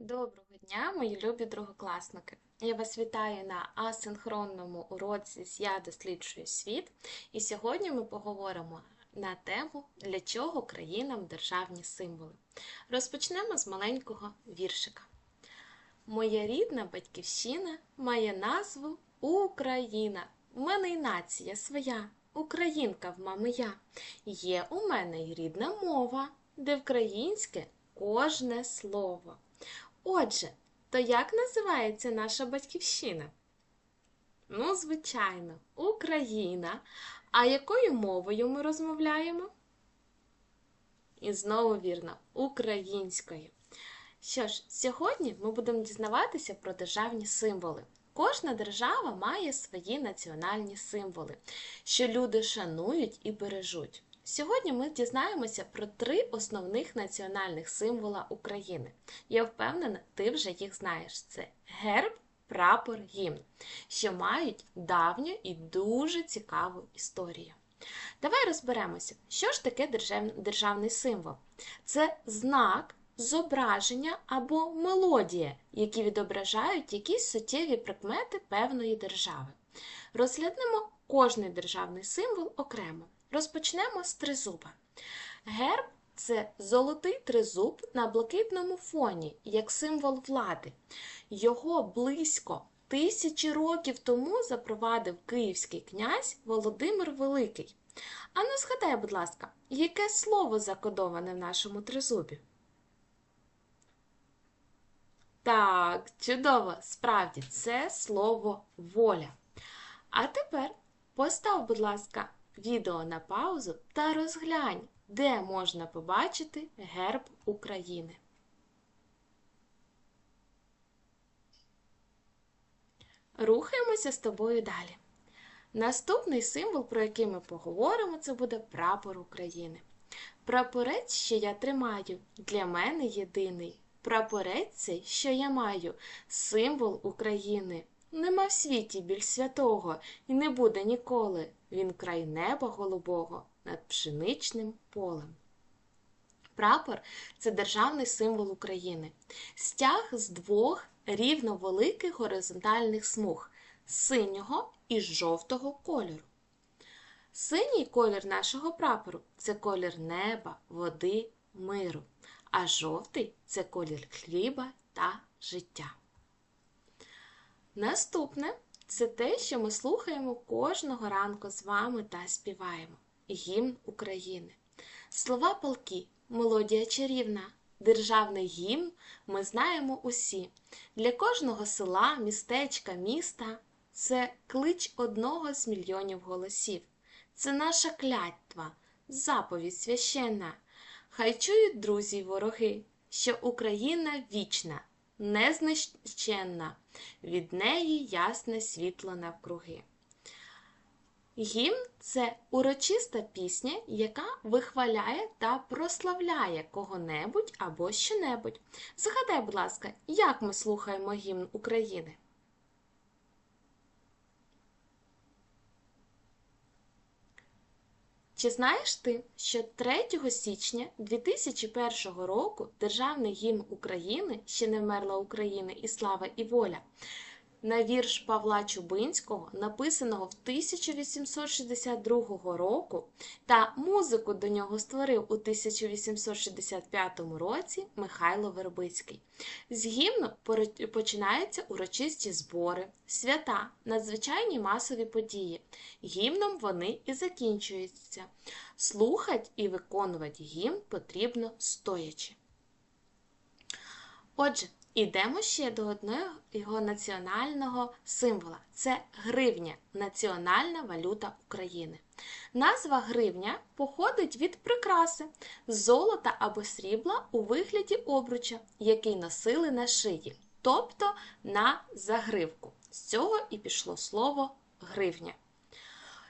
Доброго дня, мої любі другокласники! Я вас вітаю на асинхронному уроці з Я досліджую світ. І сьогодні ми поговоримо на тему, для чого країнам державні символи. Розпочнемо з маленького віршика. Моя рідна батьківщина має назву Україна. У мене й нація своя, українка в мами я. Є у мене й рідна мова, де вкраїнське кожне слово. Отже, то як називається наша батьківщина? Ну, звичайно, Україна. А якою мовою ми розмовляємо? І знову вірно, українською. Що ж, сьогодні ми будемо дізнаватися про державні символи. Кожна держава має свої національні символи, що люди шанують і бережуть. Сьогодні ми дізнаємося про три основних національних символа України. Я впевнена, ти вже їх знаєш: це герб, прапор, гімн, що мають давню і дуже цікаву історію. Давай розберемося, що ж таке державний символ. Це знак, зображення або мелодія, які відображають якісь суттєві прикмети певної держави. Розглянемо кожний державний символ окремо. Розпочнемо з тризуба. Герб це золотий тризуб на блакитному фоні, як символ влади. Його близько тисячі років тому запровадив київський князь Володимир Великий. Ану, згадай, будь ласка, яке слово закодоване в нашому тризубі? Так, чудово, справді, це слово воля. А тепер постав, будь ласка, відео на паузу та розглянь, де можна побачити герб України. Рухаємося з тобою далі. Наступний символ, про який ми поговоримо, це буде прапор України. Прапорець, що я тримаю, для мене єдиний. Прапорець що я маю, символ України. Нема в світі більш святого і не буде ніколи. Він край неба голубого над пшеничним полем. Прапор це державний символ України. Стяг з двох рівно великих горизонтальних смуг синього і жовтого кольору. Синій колір нашого прапору це колір неба, води, миру, а жовтий це колір хліба та життя. Наступне це те, що ми слухаємо кожного ранку з вами та співаємо гімн України. Слова полки, мелодія чарівна, державний гімн ми знаємо усі. Для кожного села, містечка, міста це клич одного з мільйонів голосів. Це наша клятва, заповідь священна. Хай чують друзі й вороги, що Україна вічна незнищенна, від неї ясне світло навкруги. Гімн це урочиста пісня, яка вихваляє та прославляє кого-небудь або що-небудь. Згадай, будь ласка, як ми слухаємо гімн України? Чи знаєш ти, що 3 січня 2001 року Державний гімн України ще не вмерла Україна і слава і воля на вірш Павла Чубинського, написаного в 1862 року, та музику до нього створив у 1865 році Михайло Вербицький. З гімну починаються урочисті збори, свята, надзвичайні масові події. Гімном вони і закінчуються. Слухать і виконувати гімн потрібно стоячи. Отже, Ідемо ще до одного його національного символа це гривня, національна валюта України. Назва гривня походить від прикраси золота або срібла у вигляді обруча, який носили на шиї, тобто на загривку. З цього і пішло слово гривня.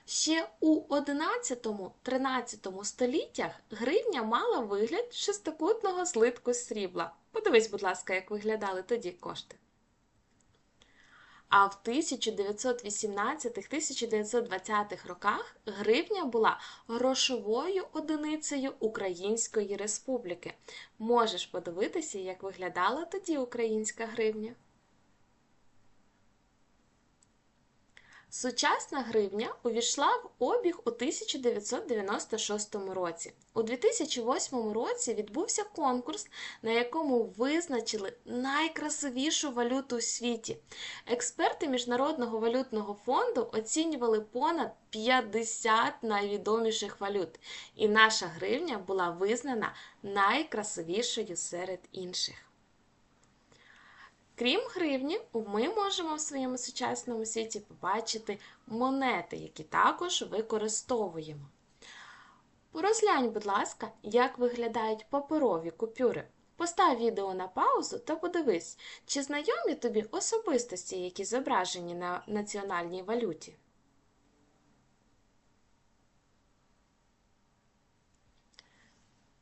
Ще у 11-13 століттях гривня мала вигляд шестикутного злитку срібла. Подивись, будь ласка, як виглядали тоді кошти. А в 1918-1920 роках гривня була грошовою одиницею Української Республіки. Можеш подивитися, як виглядала тоді українська гривня. Сучасна гривня увійшла в обіг у 1996 році. У 2008 році відбувся конкурс, на якому визначили найкрасивішу валюту у світі. Експерти Міжнародного валютного фонду оцінювали понад 50 найвідоміших валют, і наша гривня була визнана найкрасивішою серед інших. Крім гривні, ми можемо в своєму сучасному світі побачити монети, які також використовуємо. Порозглянь, будь ласка, як виглядають паперові купюри. Постав відео на паузу та подивись, чи знайомі тобі особистості, які зображені на національній валюті.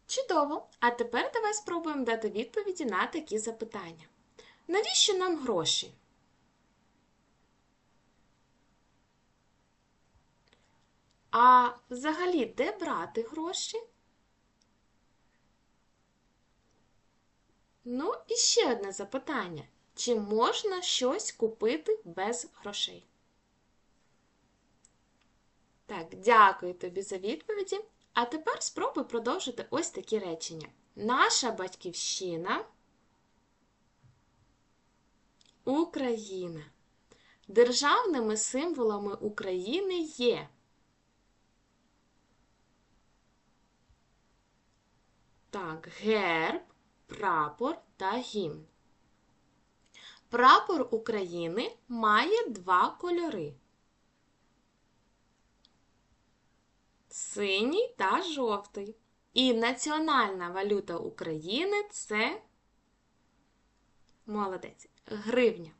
Чудово! А тепер давай спробуємо дати відповіді на такі запитання. Навіщо нам гроші? А взагалі, де брати гроші? Ну, і ще одне запитання. Чи можна щось купити без грошей? Так, дякую тобі за відповіді. А тепер спробуй продовжити ось такі речення. Наша батьківщина. Україна. Державними символами України є так, герб, прапор та гімн. Прапор України має два кольори. Синій та жовтий. І національна валюта України це молодець гривня.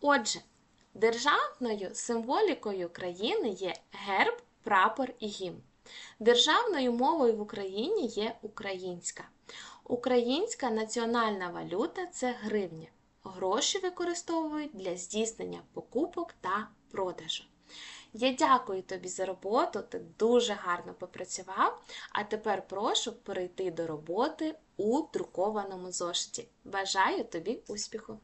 Отже, державною символікою країни є герб, прапор і гімн. Державною мовою в Україні є українська. Українська національна валюта це гривня. Гроші використовують для здійснення покупок та продажу. Я дякую тобі за роботу, ти дуже гарно попрацював. А тепер прошу перейти до роботи у друкованому зошиті. Бажаю тобі успіху!